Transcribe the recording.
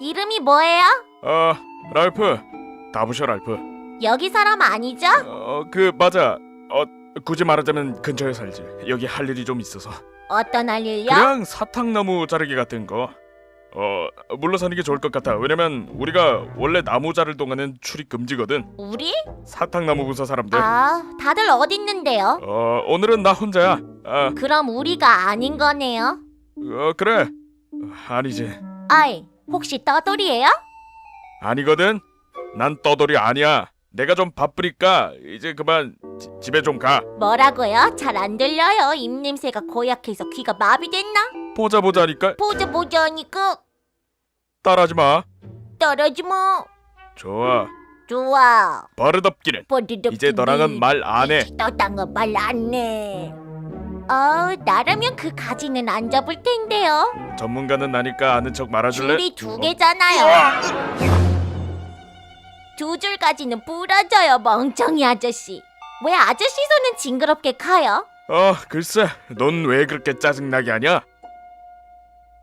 이름이 뭐예요? 어, 랄프. 다부셔 랄프. 여기 사람 아니죠? 어, 그 맞아. 어, 굳이 말하자면 근처에 살지. 여기 할 일이 좀 있어서. 어떤 할 일요? 그냥 사탕나무 자르기 같은 거. 어, 물러서는 게 좋을 것 같아. 왜냐면 우리가 원래 나무 자를 동안은 출입 금지거든. 우리? 사탕나무 부서 사람들. 아, 다들 어디 있는데요? 어, 오늘은 나 혼자야. 아, 그럼 우리가 아닌 거네요. 어, 그래. 아니지. 아이, 혹시 떠돌이에요? 아니거든. 난 떠돌이 아니야. 내가 좀 바쁘니까 이제 그만 지- 집에 좀 가. 뭐라고요? 잘 안 들려요. 입냄새가 고약해서 귀가 마비됐나? 보자 보자니까 보자 보자 하니까 따라하지 마. 떨어지 뭐. 좋아. 좋아. 버릇 없기는. 버드덕 이제 너랑은 말 안 해. 너랑은 말안 해. 어, 나라면 그 가지는 안 잡을 텐데요. 전문가는 나니까 아는 척 말아줄래? 줄이 두 개잖아요. 두 줄까지는 부러져요, 멍청이 아저씨. 왜 아저씨 손은 징그럽게 커요? 어, 글쎄. 넌 왜 그렇게 짜증나게 하냐?